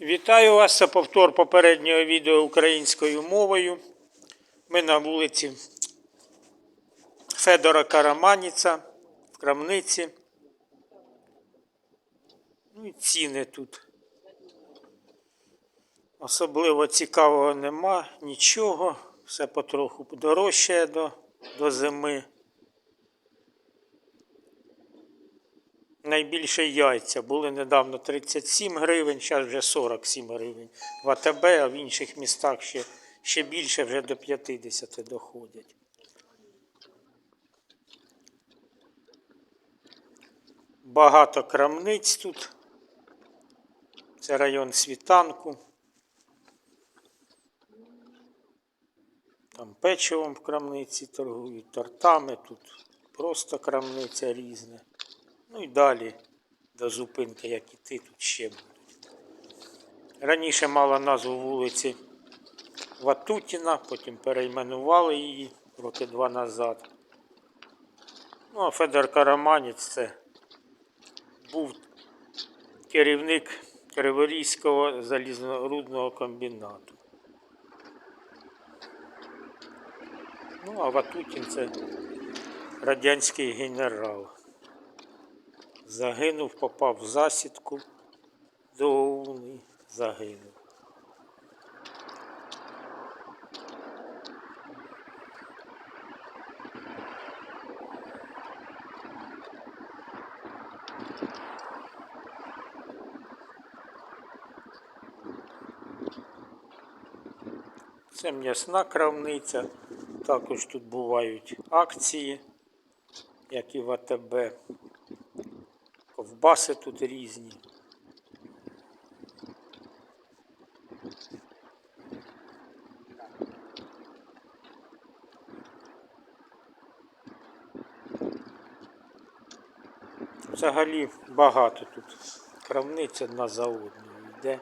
Вітаю вас, це повтор попереднього відео українською мовою. Ми на вулиці Федора Караманіца в крамниці. Ну і ціни тут. Особливо цікавого нема, нічого. Все потроху подорожчає до, до зими. Найбільше яйця були недавно 37 гривень, зараз вже 47 гривень. В АТБ, а в інших містах ще, ще більше, вже до 50 доходять. Багато крамниць тут. Це район світанку. Там печивом в крамниці торгують, тортами тут просто крамниця різна. Ну і далі до зупинки, як іти, тут ще будуть. Раніше мала назву вулиці Ватутіна, потім перейменували її роки два назад. Ну, а Федор Караманець це був керівник Криворізького залізнорудного комбінату. Ну, а Ватутін це радянський генерал. Загинув, попав в засідку до ОУН загинув. Це м'ясна крамниця. Також тут бувають акції, як і в АТБ. Ковбаси тут різні. Взагалі багато тут крамниця одна за одною йде.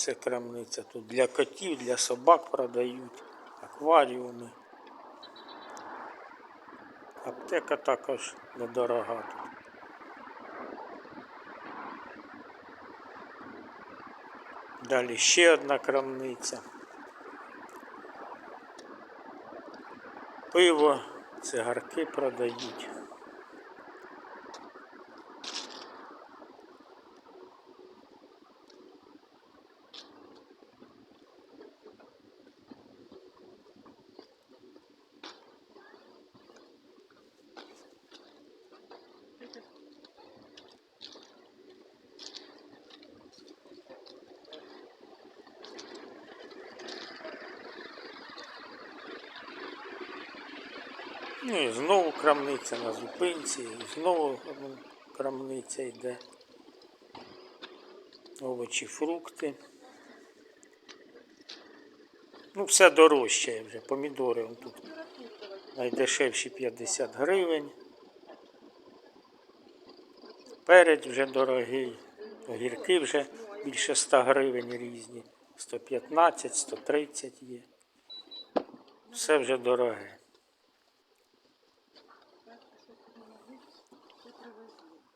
Це крамниця тут для котів, для собак продають, акваріуми. Аптека також недорога тут. Далі ще одна крамниця. Пиво, цигарки продають. Ну і знову крамниця на зупинці, і знову ну, крамниця йде. Овочі, фрукти. Ну, все дорожчає вже. Помідори он тут найдешевші 50 гривень. Перець вже дорогий. Огірки вже більше 100 гривень різні. 115, 130 є. Все вже дороге.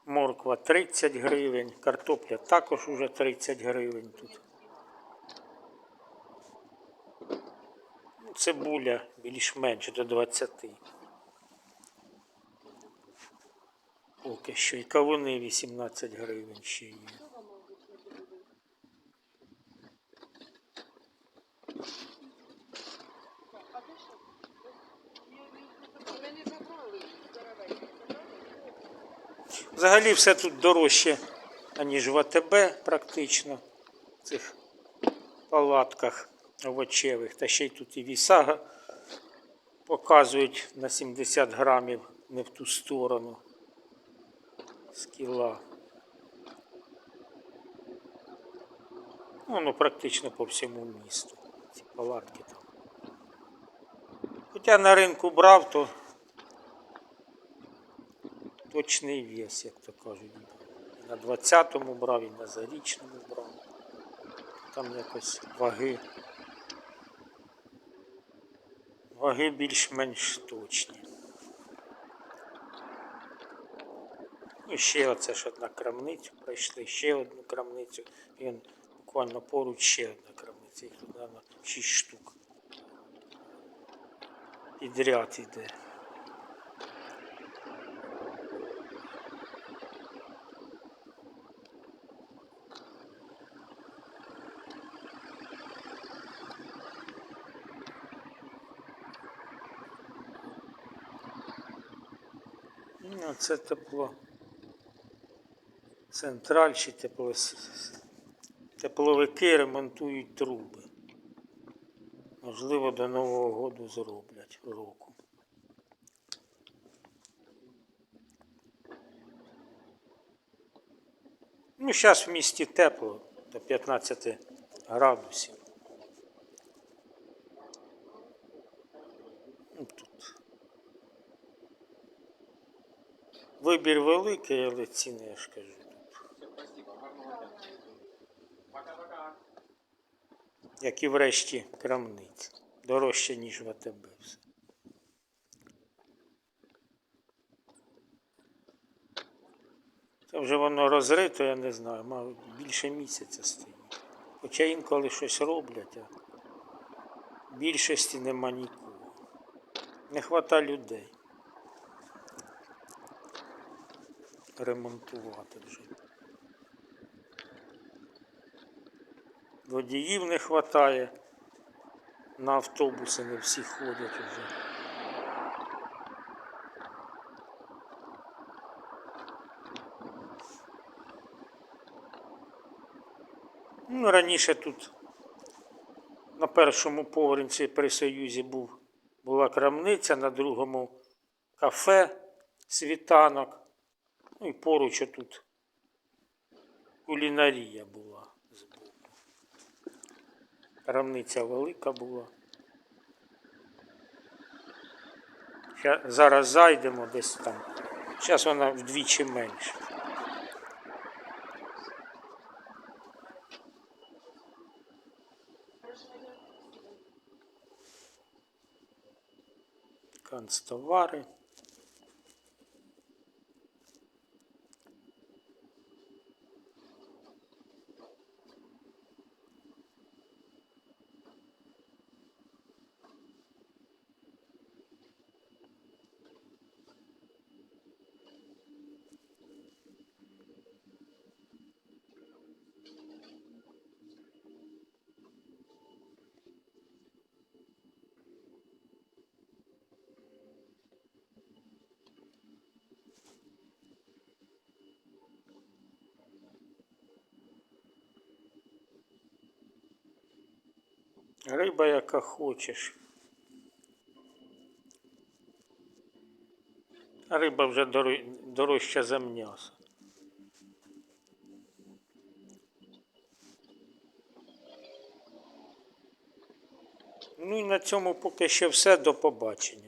Морква 30 гривень, картопля також уже 30 гривень тут. Цибуля більш-менш до 20. Поки що. І кавуни 18 гривень ще є. Взагалі все тут дорожче, аніж в АТБ практично в цих палатках овочевих. Та ще й тут і віса показують на 70 грамів не в ту сторону з кіла. Ну, Воно практично по всьому місту. Ці палатки там. Хоча на ринку брав, то точний вес, як то кажуть. І на 20-му брав, і на зарічному брав. Там якось ваги. Ваги більш-менш точні. Ну, ще оце ж одна крамницю пройшли, ще одну крамницю. І он буквально поруч ще одна крамниця. Їх тут, мабуть, 6 штук. Підряд іде. Це тепло. Централь чи тепло... тепловики ремонтують труби. Можливо, до Нового року зроблять року. Ну, зараз в місті тепло до 15 градусів. Ну, тут. Вибір великий, але ціни, я ж кажу. Як і врешті крамниць. Дорожче, ніж в АТБ. Це вже воно розрито, я не знаю, мабуть, більше місяця стоїть. Хоча інколи щось роблять, а більшості нема нікого. Не вистачає людей. Ремонтувати вже. Водіїв не вистачає. На автобуси не всі ходять вже. Ну, раніше тут на першому поверсі при Союзі був, була крамниця, на другому кафе, світанок. Ну і поруч тут кулінарія була збоку. Крамниця велика була. Зараз зайдемо десь там. Зараз вона вдвічі менше. Канцтовари. Риба, яка хочеш. Риба вже доро- дорожча за м'ясо. Ну і на цьому поки що все. До побачення.